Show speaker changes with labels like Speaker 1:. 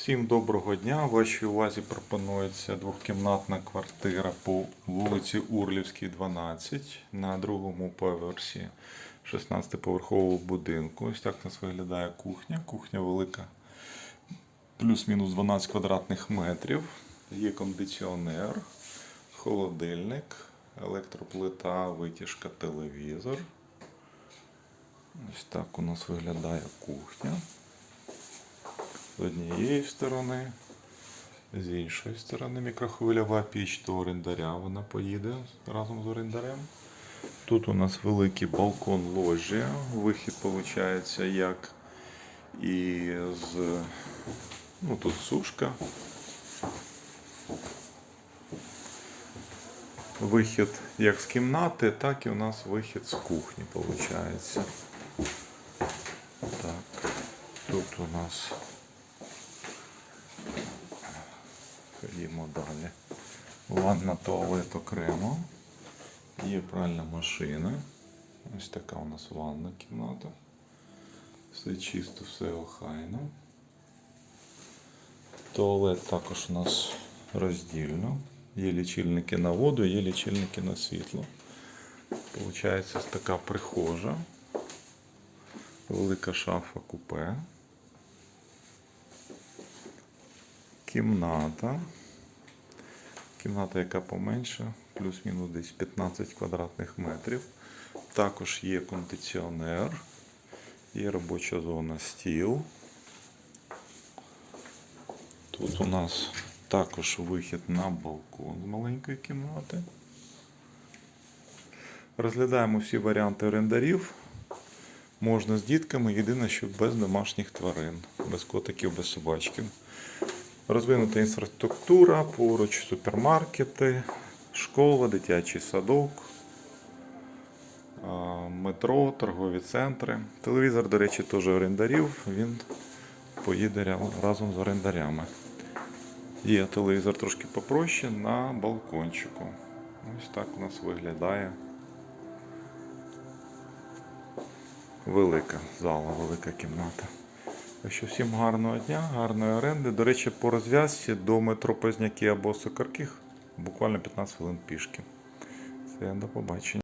Speaker 1: Всім доброго дня. Вашій увазі пропонується двохкімнатна квартира по вулиці Урлівській, 12 на другому поверсі 16-поверхового будинку. Ось так у нас виглядає кухня. Кухня велика, плюс-мінус 12 квадратних метрів. Є кондиціонер, холодильник, електроплита, витяжка, телевізор. Ось так у нас виглядає кухня. З однієї сторони, з іншої сторони мікрохвильова піч до орендаря. Вона поїде разом з орендарем. Тут у нас великий балкон ложі. Вихід виходить як і з. Ну, тут сушка. Вихід як з кімнати, так і у нас вихід з кухні виходить. Так, тут у нас Ходімо далі. Ванна туалет окремо. Є пральна машина. Ось така у нас ванна кімната. Все чисто, все охайно. Туалет також у нас роздільно. Є лічильники на воду, є лічильники на світло. Получається така прихожа. Велика шафа купе. Кімната. Кімната, яка поменша, плюс-мінус десь 15 квадратних метрів. Також є кондиціонер, є робоча зона стіл. Тут у нас також вихід на балкон з маленької кімнати. Розглядаємо всі варіанти орендарів. Можна з дітками, єдине, що без домашніх тварин, без котиків, без собачків. Розвинута інфраструктура, поруч супермаркети, школа, дитячий садок, метро, торгові центри. Телевізор, до речі, теж орендарів. Він поїде разом з орендарями. Є телевізор трошки попроще на балкончику. Ось так у нас виглядає велика зала, велика кімната. Що всім гарного дня, гарної оренди. До речі, по розв'язці до метро Позняки або Сокарких буквально 15 хвилин пішки. Все, до побачення.